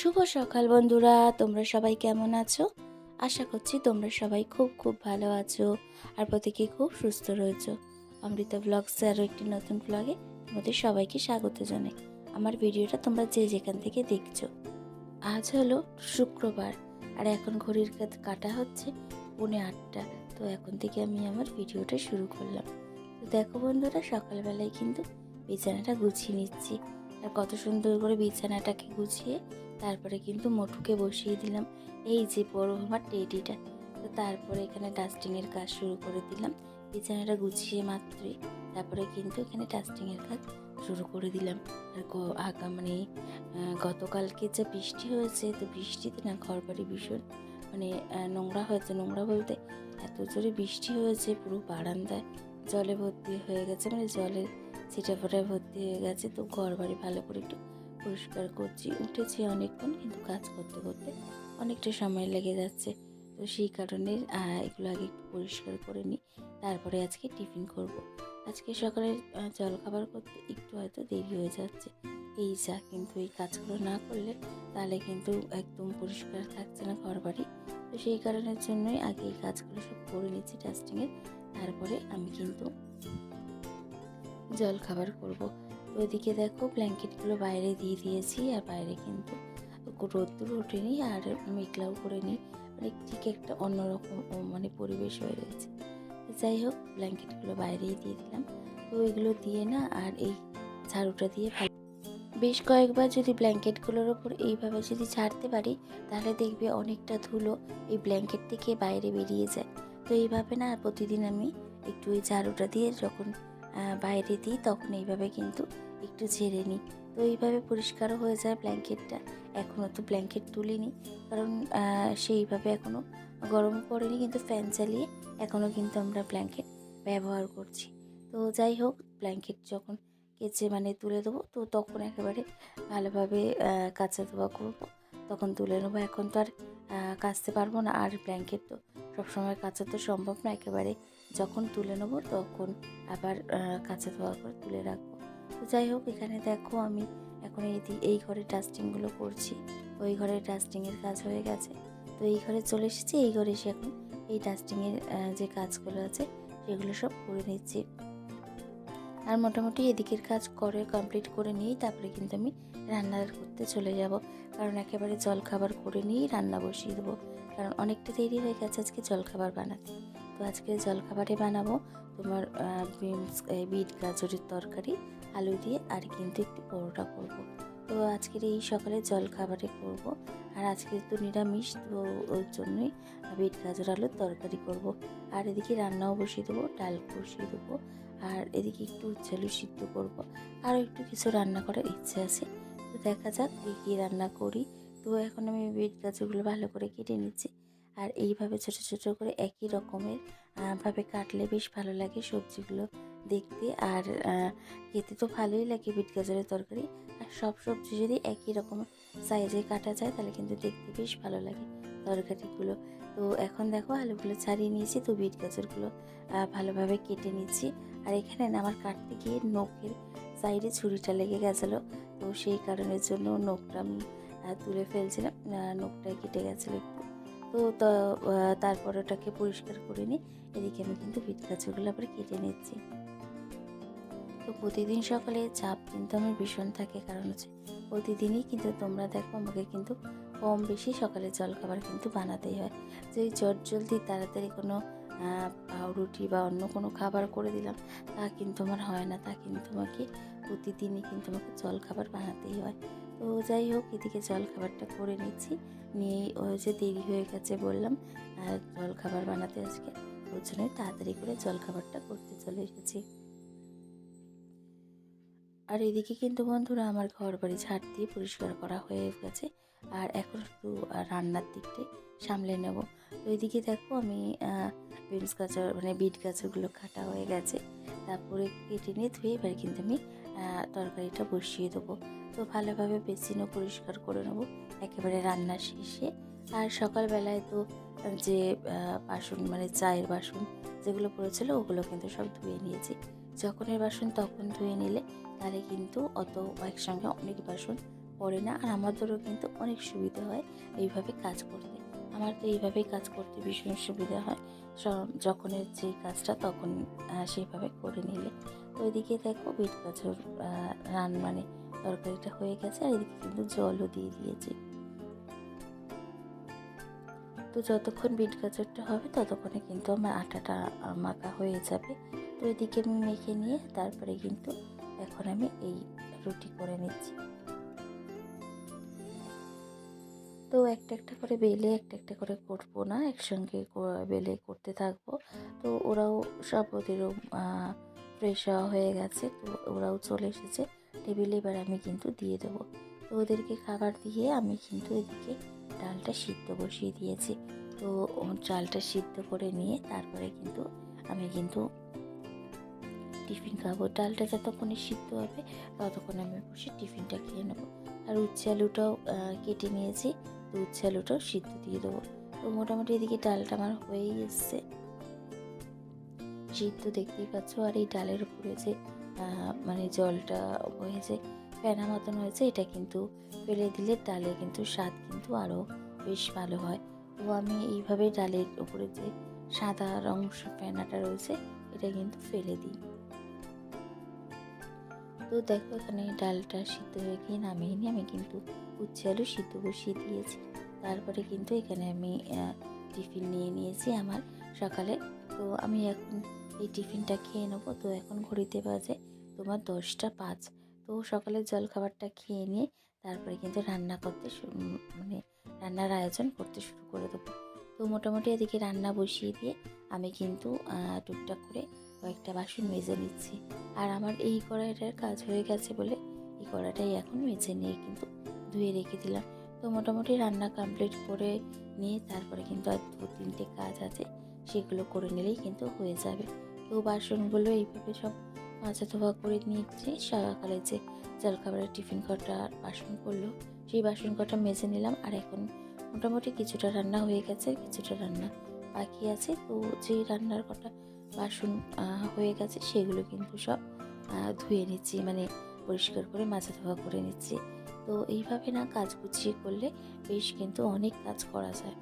শুভ সকাল বন্ধুরা, তোমরা সবাই কেমন আছো? আশা করছি তোমরা সবাই খুব খুব ভালো আছো আর প্রত্যেকে খুব সুস্থ রয়েছো। অমৃতা ব্লগসে আরও একটি নতুন ব্লগে তোমাদের সবাইকে স্বাগত জানাই। আমার ভিডিওটা তোমরা যে যেখান থেকে দেখছ। আজ হলো শুক্রবার আর এখন ঘড়ির কাটা হচ্ছে পৌনে আটটা। তো এখন থেকে আমি আমার ভিডিওটা শুরু করলাম। তো দেখো বন্ধুরা, সকালবেলায় কিন্তু বিছানাটা গুছিয়ে নিচ্ছি। আর কত সুন্দর করে বিছানাটাকে গুছিয়ে তারপরে কিন্তু মোটুকে বসিয়ে দিলাম। এই যে বড় আমার টেডিটা। তো তারপরে এখানে ডাস্টিংয়ের কাজ শুরু করে দিলাম। বিছানাটা গুছিয়ে মাত্রই। তারপরে কিন্তু এখানে ডাস্টিংয়ের কাজ শুরু করে দিলাম। আর আগা মানে গতকালকে যে বৃষ্টি হয়েছে, তো বৃষ্টিতে না ঘর বাড়ি ভীষণ মানে নোংরা হয়েছে। নোংরা বলতে এত জোরে বৃষ্টি হয়েছে, পুরো বারান্দায় জলে ভর্তি হয়ে গেছে। মানে জলের ছিটা ফোটায় ভর্তি হয়ে গেছে। তো ঘর বাড়ি ভালো করে একটু পরিষ্কার করছি। উঠেছি অনেকক্ষণ কিন্তু কাজ করতে করতে অনেকটা সময় লেগে যাচ্ছে। তো সেই কারণে এগুলো আগে একটু পরিষ্কার করে নিই। তারপরে আজকে টিফিন করব। আজকে সকালে জলখাবার করতে একটু হয়তো দেরি হয়ে যাচ্ছে। এই যা, কিন্তু এই কাজগুলো না করলে তাহলে কিন্তু একদম পরিষ্কার থাকছে না ঘর বাড়ি তো সেই কারণের জন্যই আগে এই কাজগুলো সব করে নিচ্ছি ডাস্টিংয়ের তারপরে আমি কিন্তু জল খাবার করব। ওইদিকে দেখো ব্ল্যাঙ্কেটগুলো বাইরে দিয়ে দিয়েছি আর বাইরে কিন্তু রোদ্দুর ওঠেনি আর মেঘলাও করে নিই মানে ঠিক একটা অন্যরকম মানে পরিবেশ হয়ে গেছে যাই হোক, ব্ল্যাঙ্কেটগুলো বাইরেই দিয়ে দিলাম। তো এগুলো দিয়ে না আর এই ঝাড়ুটা দিয়ে ভালো বেশ কয়েকবার যদি ব্ল্যাঙ্কেটগুলোর ওপর এইভাবে যদি ছাড়তে পারি, তাহলে দেখবে অনেকটা ধুলো এই ব্ল্যাঙ্কেট থেকে বাইরে বেরিয়ে যায়। তো এইভাবে না আর প্রতিদিন আমি একটু ওই ঝাড়ুটা দিয়ে যখন বাইরে দিই, তখন এইভাবে কিন্তু একটু ঝেড়ে নিই। তো এইভাবে পরিষ্কারও হয়ে যায় ব্ল্যাঙ্কেটটা। এখনও তো ব্ল্যাঙ্কেট তুলিনি। কারণ সেইভাবে এখনও গরম পড়েনি কিন্তু ফ্যান চালিয়ে এখনও কিন্তু আমরা ব্ল্যাঙ্কেট ব্যবহার করছি। তো যাই হোক, ব্ল্যাঙ্কেট যখন কেচে মানে তুলে দেবো, তো তখন একেবারে ভালোভাবে কাচা ধোয়া করব। তখন তুলে নেব। এখন তো আর কাচতে পারব না। আর ব্ল্যাঙ্কেট তো সবসময় কাচা তো সম্ভব না। একেবারে যখন তুলে নেব, তখন আবার কাঁচা ধোয়া করে তুলে রাখব। যাই হোক, এখানে দেখো আমি এখন এই এই ঘরে ডাস্টিংগুলো করছি। ওই ঘরে ডাস্টিংয়ের কাজ হয়ে গেছে। তো এই ঘরে চলে এসেছি, এই ঘরে এসে এখন এই ডাস্টিংয়ের যে কাজগুলো আছে, সেগুলো সব করে নিচ্ছি। আর মোটামুটি এদিকের কাজ করে কমপ্লিট করে নিয়েই তারপরে কিন্তু আমি রান্না করতে চলে যাব। কারণ একেবারে জল খাবার করে নিয়েই রান্না বসিয়ে দেবো। কারণ অনেকটা দেরি হয়ে গেছে আজকে জলখাবার বানাতে। তো আজকে জলখাবারে বানাবো। তোমার বিনস বিট, গাজরের তরকারি, আলু দিয়ে, আর কিন্তু একটু পরোটা করব। তো আজকের এই সকালে জলখাবারে করব। আর আজকে তো নিরামিষ, তো ওর জন্যই বিট, গাজর, আলুর তরকারি করব। আর এদিকে রান্নাও বসিয়ে দেবো, ডাল বসিয়ে দেবো। আর এদিকে একটু উচ্ছালু সিদ্ধ করব। আরও একটু কিছু রান্না করার ইচ্ছে আছে। তো দেখা যাক, কী কী রান্না করি। তো এখন আমি বিট, গাজরগুলো ভালো করে কেটে নিচ্ছি। আর এইভাবে ছোট ছোট করে একই রকমের ভাবে কাটলে বেশ ভালো লাগে সবজিগুলো দেখতে। আর খেতে তো ভালোই লাগে বিট গাজরের তরকারি। আর সব সবজি যদি একই রকম সাইজে কাটা যায়, তাহলে কিন্তু দেখতে বেশ ভালো লাগে তরকারিগুলো। তো এখন দেখো আলুগুলো ছাড়িয়ে নিয়েছি, তো বিট গাজরগুলো ভালোভাবে কেটে নিচ্ছি। আর এখানে আমার কাটতে গিয়ে নখের সাইডে ছুরিটা লেগে গেছিল, তো সেই কারণের জন্য নখটা আমি তুলে ফেলছিলাম। নখটা কেটে গেছিল একটু। তো তারপর ওটাকে পরিষ্কার করে নিই। এদিকে আমি কিন্তু বিট গাছগুলো আবার কেটে নিচ্ছি। তো প্রতিদিন সকালে চাপ কিন্তু আমার ভীষণ থাকে, কারণ হচ্ছে প্রতিদিনই কিন্তু তোমরা দেখো আমাকে কিন্তু কম বেশি সকালে জলখাবার কিন্তু বানাতেই হয়। যে জট জলদি তাড়াতাড়ি কোনো পাউরুটি বা অন্য কোনো খাবার করে দিলাম, তা কিন্তু আমার হয় না। তা কিন্তু আমাকে প্রতিদিনই কিন্তু আমাকে জলখাবার বানাতেই হয়। তো যাই হোক এদিকে জলখাবারটা করে নিচ্ছি। নিয়ে ওই যে দেরি হয়ে গেছে বললাম আর জলখাবার বানাতে আজকে ওর জন্যই তাড়াতাড়ি করে জলখাবারটা করতে চলে এসেছি। আর এদিকে কিন্তু বন্ধুরা আমার ঘর বাড়ি ঝাড় দিয়ে পরিষ্কার করা হয়ে গেছে। আর এখন আহ, রান্নার দিকটাই সামলে নেব। তো এদিকে দেখো আমি বিনস গাজর মানে বিট গাজরগুলো কাটা হয়ে গেছে। তারপরে কেটে নিয়ে ধুয়ে এবার কিন্তু আমি তরকারিটা বসিয়ে দেবো। তো ভালোভাবে বেসিনও পরিষ্কার করে নেব। একেবারে রান্না শেষে। আর সকালবেলায় তো যে বাসন মানে চায়ের বাসন যেগুলো পড়েছিল, ওগুলো কিন্তু সব ধুয়ে নিয়েছি। যখনের বাসন তখন ধুয়ে নিলে তাহলে কিন্তু অত একসঙ্গে অনেক বাসন পড়ে না। আর আমাদেরও কিন্তু অনেক সুবিধা হয় এইভাবে কাজ করতে। আমার তো এইভাবেই কাজ করতে ভীষণ সুবিধা হয়। যখনের যে কাজটা তখন সেইভাবে করে নিলে। তো এদিকে দেখো বিট গাজর রান মানে তরকারিটা হয়ে গেছে আর এদিকে কিন্তু জলও দিয়ে দিয়েছি। তো যতক্ষণ বিট গাজরটা হবে ততক্ষণে কিন্তু আমার আটাটা মাখা হয়ে যাবে। তো এদিকে আমি মেখে নিয়ে তারপরে কিন্তু এখন আমি এই রুটি করে নিচ্ছি। তো একটা একটা করে বেলে, একটা একটা করে করব না, একসঙ্গে বেলে করতে থাকব। তো ওরাও সব ওদেরও ফ্রেশ হয়ে গেছে, তো ওরাও চলে এসেছে। টেবিলে এবার আমি কিন্তু দিয়ে দেবো। তো ওদেরকে খাবার দিয়ে আমি কিন্তু এদিকে ডালটা সিদ্ধ বসিয়ে দিয়েছি। তো ও ডালটা সিদ্ধ করে নিয়ে তারপরে কিন্তু আমি কিন্তু টিফিন খাব। ডালটা যতক্ষণে সিদ্ধ হবে, ততক্ষণ আমি বসে টিফিনটা খেয়ে নেব। আর উচ্ছে আলুটাও কেটে নিয়েছি। উচ্ছে আলুটাও সিদ্ধ দিয়ে দেবো। তো মোটামুটি এদিকে ডালটা আমার হয়েই এসছে। সিদ্ধ দেখতেই পাচ্ছ, আর এই ডালের উপরে যে মানে জলটা হয়েছে ফেনা মতন হয়েছে, এটা কিন্তু ফেলে দিলে ডালে কিন্তু স্বাদ কিন্তু আরও বেশ ভালো হয়। তো আমি এইভাবে ডালের উপরে যে সাদা রং ফেনাটা রয়েছে, এটা কিন্তু ফেলে দিই। তো দেখো এখানে ডালটা সিদ্ধ হয়ে গিয়ে নামিয়ে নিয়ে আমি কিন্তু উচ্ছে আলু সিদ্ধ বসিয়ে দিয়েছি। তারপরে কিন্তু এখানে আমি টিফিন নিয়ে নিয়েছি আমার সকালে। তো আমি এখন এই টিফিনটা খেয়ে নেব। তো এখন ঘড়িতে বাজে তোমার দশটা পাঁচ। তো সকালের জলখাবারটা খেয়ে নিয়ে তারপরে কিন্তু রান্না করতে মানে রান্নার আয়োজন করতে শুরু করে দেবো। তো মোটামুটি এদিকে রান্না বসিয়ে দিয়ে আমি কিন্তু টুকটাক করে কয়েকটা বাসন মেজে নিচ্ছি। আর আমার এই কড়াইটার কাজ হয়ে গেছে বলে এই কড়াইটাই এখন মেজে নিয়ে কিন্তু ধুয়ে রেখে দিলাম। তো মোটামুটি রান্না কমপ্লিট করে নিয়ে তারপরে কিন্তু আর দু তিনটে কাজ আছে, সেগুলো করে নিলেই কিন্তু হয়ে যাবে। তো বাসনগুলো এইভাবে সব মাজা ধোয়া করে নিয়েছি। সকালে যে জলখাবারের টিফিন কটা বাসন করল সেই বাসন কটা মেজে নিলাম। আর এখন মোটামুটি কিছুটা রান্না হয়ে গেছে, কিছুটা রান্না বাকি আছে। তো যে রান্নার কটা বাসন হয়ে গেছে, সেগুলো কিন্তু সব ধুয়ে নিচ্ছি মানে পরিষ্কার করে, মাজা ধোয়া করে নিচ্ছি। তো এইভাবে না কাজ গুছিয়ে করলে বেশ কিন্তু অনেক কাজ করা যায়।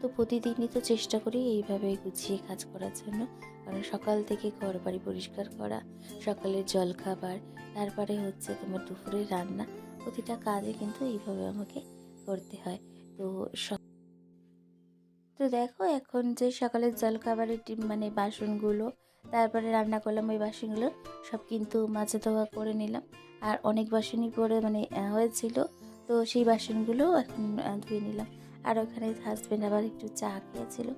তো প্রতিদিনই তো চেষ্টা করি এইভাবে গুছিয়ে কাজ করার জন্য। কারণ সকাল থেকে ঘর বাড়ি পরিষ্কার করা সকালের জল খাবার, তারপরে হচ্ছে তোমার দুপুরের রান্না, প্রতিটা কাজে কিন্তু এইভাবে আমাকে করতে হয়। তো স- তো দেখো, এখন যে সকালের জল খাবারের টি- মানে বাসনগুলো, তারপরে রান্না করলাম ওই বাসনগুলো, সব কিন্তু মাঝে ধোয়া করে নিলাম। আর অনেক বাসনই পরে মানে হয়েছিল, তো সেই বাসনগুলো এখন ধুয়ে নিলাম। আর ওখানে হাজব্যান্ড আবার একটু চা খেয়েছিল,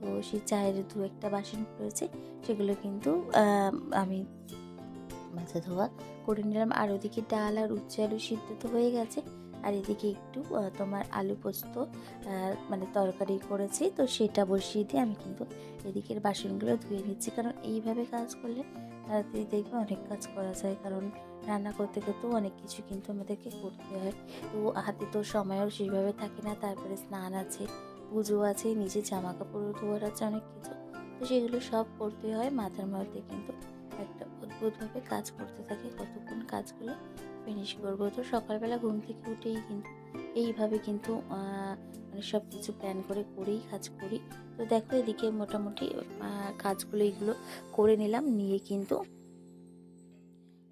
তো সেই চায়ের দু একটা বাসন রয়েছে, সেগুলো কিন্তু আমি মাঝে ধোয়া করে নিলাম। আর ওদিকে ডাল আর উচ্ছে আলু সিদ্ধ তো হয়ে গেছে আর এদিকে একটু তোমার আলু পোস্ত মানে তরকারি করেছি। তো সেটা বসিয়ে দিয়ে আমি কিন্তু এদিকের বাসনগুলো ধুয়ে নিচ্ছি। কারণ এইভাবে কাজ করলে তাড়াতাড়ি দেখবে অনেক কাজ করা যায়। কারণ রান্না করতে করতেও অনেক কিছু কিন্তু আমাদেরকে করতে হয়। তো হাতে তো সময়ও সেইভাবে থাকে না। তারপরে স্নান আছে, পুজো আছে নিজের জামা কাপড় ধোয়ার আছে, অনেক কিছু। তো সেগুলো সব করতে হয়। মাথার মধ্যে কিন্তু একটা অদ্ভুতভাবে কাজ করতে থাকে, কতক্ষণ কাজগুলো ফিনিশ করব? তো সকালবেলা ঘুম থেকে উঠেই কিন্তু, এইভাবে কিন্তু মানে সব কিছু প্ল্যান করে, করেই কাজ করি। তো দেখো এদিকে মোটামুটি কাজগুলো এইগুলো করে নিলাম, নিয়ে কিন্তু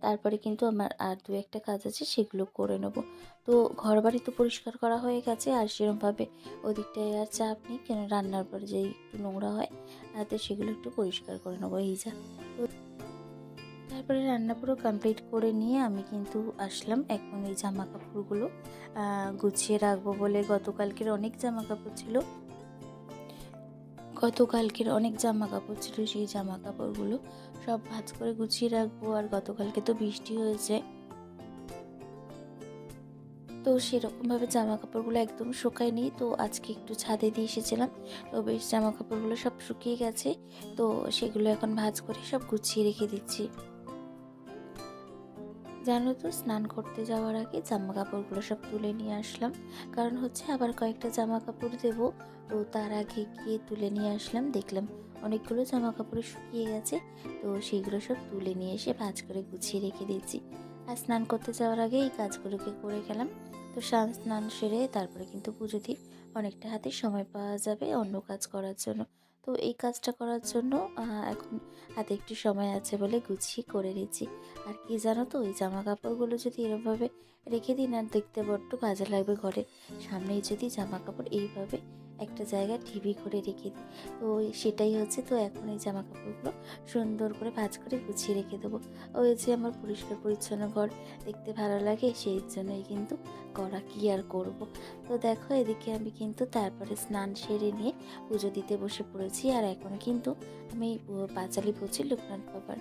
তারপরে কিন্তু আমার আর দু একটা কাজ আছে, সেগুলো করে নেব। তো ঘর বাড়ি তো পরিষ্কার করা হয়ে গেছে, আর সেরকমভাবে ওদিকটায় আর চাপ নেই, কেন রান্নার পরে যে একটু নোংরা হয় তো সেগুলো একটু পরিষ্কার করে নেব, এই যা। তো তারপরে রান্না পুরো কমপ্লিট করে নিয়ে আমি কিন্তু আসলাম এখন এই জামা কাপড়গুলো গুছিয়ে রাখব বলে গতকালকের অনেক জামা কাপড় ছিল। গতকালকের অনেক জামা কাপড় ছিল সেই জামা কাপড়গুলো সব ভাঁজ করে গুছিয়ে রাখব আর গতকালকে তো বৃষ্টি হয়েছে। তো সেরকমভাবে জামা কাপড়গুলো একদম শুকায়নি, তো আজকে একটু ছাদে দিয়ে এসেছিলাম, তো বেশ জামা কাপড়গুলো সব শুকিয়ে গেছে, তো সেগুলো এখন ভাঁজ করে সব গুছিয়ে রেখে দিচ্ছি। জানো তো, স্নান করতে যাওয়ার আগে জামা কাপড়গুলো সব তুলে নিয়ে আসলাম। কারণ হচ্ছে আবার কয়েকটা জামা কাপড় দেবো। তো তার আগে গিয়ে তুলে নিয়ে আসলাম। দেখলাম অনেকগুলো জামা কাপড় শুকিয়ে গেছে। তো সেইগুলো সব তুলে নিয়ে এসে ভাঁজ করে গুছিয়ে রেখে দিয়েছি। আর স্নান করতে যাওয়ার আগে এই কাজগুলোকে করে গেলাম। তো স্নান স্নান সেরে তারপরে কিন্তু পুজো দিই অনেকটা হাতে সময় পাওয়া যাবে অন্য কাজ করার জন্য। তো এই কাজটা করার জন্য এখন হাতে একটু সময় আছে বলে গুছিয়ে করে নিচ্ছি। আর কি জানো তো ওই জামা কাপড়গুলো যদি এরমভাবে রেখে দিন আর দেখতে বড্ড বাজে লাগবে ঘরে সামনেই যদি জামা কাপড় এইভাবে একটা জায়গায় ঢিবি করে রেখে দিই তো সেটাই হচ্ছে, তো এখন এই জামা কাপড়গুলো সুন্দর করে ভাজ করে গুছিয়ে রেখে দেবো। ওই যে আমার পরিষ্কার পরিচ্ছন্ন ঘর, দেখতে ভালো লাগে, সেই জন্যই কিন্তু করা কি আর করব। তো দেখো, এদিকে আমি কিন্তু তারপরে স্নান সেরে নিয়ে পুজো দিতে বসে পড়েছি। আর এখন কিন্তু আমি পাঁচালি পড়ছি লোকনাথ বাবার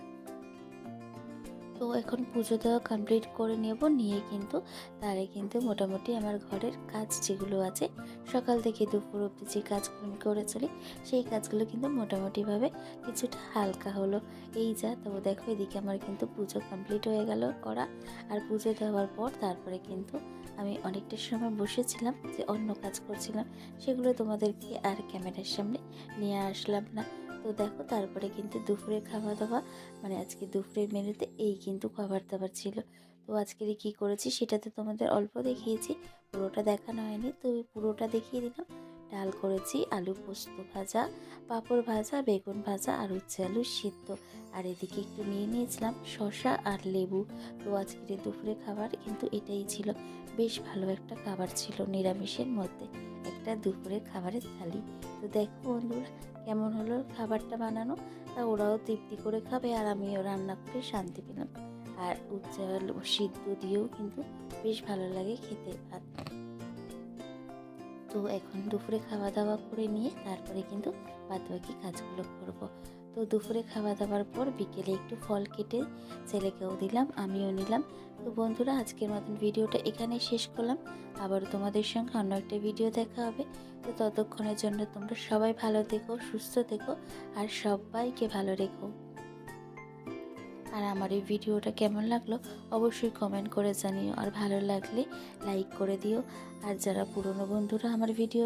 তো এখন পুজো দেওয়া কমপ্লিট করে নেব। নিয়ে কিন্তু তারে কিন্তু মোটামুটি আমার ঘরের কাজ যেগুলো আছে, সকাল থেকে দুপুর অবধি যে কাজগুলো আমি করে চলি, সেই কাজগুলো কিন্তু মোটামুটিভাবে কিছুটা হালকা হলো। এই যা, তো দেখো এদিকে আমার কিন্তু পুজো কমপ্লিট হয়ে গেল করা। আর পুজো দেওয়ার পর তারপরে কিন্তু আমি অনেকটা সময় বসেছিলাম যে অন্য কাজ করছিলাম, সেগুলো তোমাদেরকে আর ক্যামেরার সামনে নিয়ে আসলাম না। তো দেখো তারপরে কিন্তু দুপুরে খাওয়া দাওয়া মানে আজকে দুপুরের মেনুতে এই কিন্তু খাবার দাবার ছিল। তো আজকে কি করেছি সেটা তো তোমাদের অল্প দেখিয়েছি, পুরোটা দেখানো হয়নি। তো পুরোটা দেখিয়ে দিলাম। ডাল করেছি, আলু পোস্ত ভাজা, পাঁপড় ভাজা, বেগুন ভাজা, আর হচ্ছে আলু সিদ্ধ। আর এদিকে একটু নিয়ে নিয়েছিলাম শসা আর লেবু। তো আজকের দুপুরে খাবার কিন্তু এটাই ছিল। বেশ ভালো একটা খাবার ছিল নিরামিষের মধ্যে। একটা দুপুরের খাবারের থালি। তো দেখো বন্ধুরা, কেমন হলো খাবারটা বানানো? তা ওরাও তৃপ্তি করে খাবে আর আমিও রান্না করে শান্তি পেলাম। আর উজ্জ্বল সিদ্ধ দিয়েও কিন্তু বেশ ভালো লাগে খেতে। ভাত তো এখন দুপুরে খাওয়া দাওয়া করে নিয়ে তারপরে কিন্তু বাদবাকি কাজগুলো করব। তো দুপুরে খাওয়া দাওয়ার পর বিকেলে একটু ফল কেটে ছেলেকেও দিলাম, আমিও নিলাম। তো বন্ধুরা, আজকের মতন ভিডিওটা এখানে শেষ করলাম। আবার তোমাদের সঙ্গে অন্য একটা ভিডিও দেখা হবে। তো ততক্ষণের জন্য তোমরা সবাই ভালো থেকো, সুস্থ থেকো, আর সবাইকে ভালো রেখো। আর আমার এই ভিডিওটা কেমন লাগল অবশ্যই কমেন্ট করে জানিও। আর ভালো লাগলে লাইক করে দিও। আর যারা পুরনো বন্ধুরা আমার ভিডিও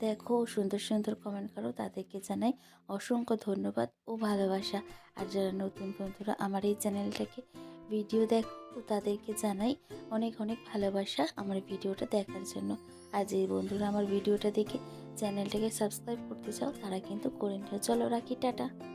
দেখো, সুন্দর সুন্দর কমেন্ট করো, তাদেরকে জানাই অসংখ্য ধন্যবাদ ও ভালোবাসা। আর যারা নতুন বন্ধুরা আমার এই চ্যানেলটাকে ভিডিও দেখো, তাদেরকে জানাই অনেক অনেক ভালোবাসা আমার ভিডিওটা দেখার জন্য। আর যে বন্ধুরা আমার ভিডিওটা দেখে চ্যানেলটাকে সাবস্ক্রাইব করতে চাও, তারা কিন্তু করে নিও। চলো রাখি, টাটা।